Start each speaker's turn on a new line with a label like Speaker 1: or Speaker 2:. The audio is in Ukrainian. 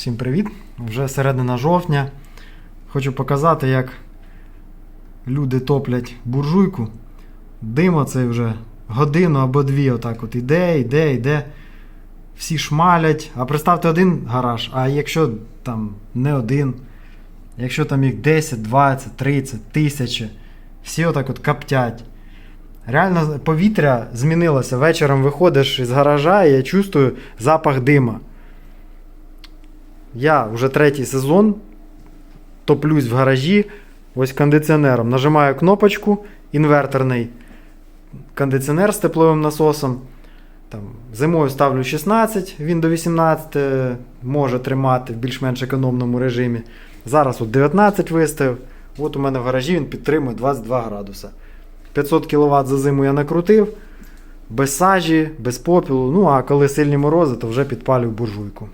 Speaker 1: Всім привіт! Вже середина жовтня. Хочу показати, як люди топлять буржуйку. Дим оцей вже годину або дві отак от іде, іде, іде. Всі шмалять. А представте один гараж, а якщо там не один, якщо там їх 10, 20, 30, тисячі, всі отак от каптять. Реально повітря змінилося. Вечором виходиш із гаража і я чувствую запах дима. Я вже третій сезон топлюсь в гаражі ось кондиціонером. Нажимаю кнопочку інверторний кондиціонер з тепловим насосом. Там, зимою ставлю 16, він до 18 е, може тримати в більш-менш економному режимі. Зараз от 19 виставив. От у мене в гаражі він підтримує 22 градуса. 500 кВт за зиму я накрутив, без сажі, без попілу. Ну а коли сильні морози, то вже підпалюю буржуйку.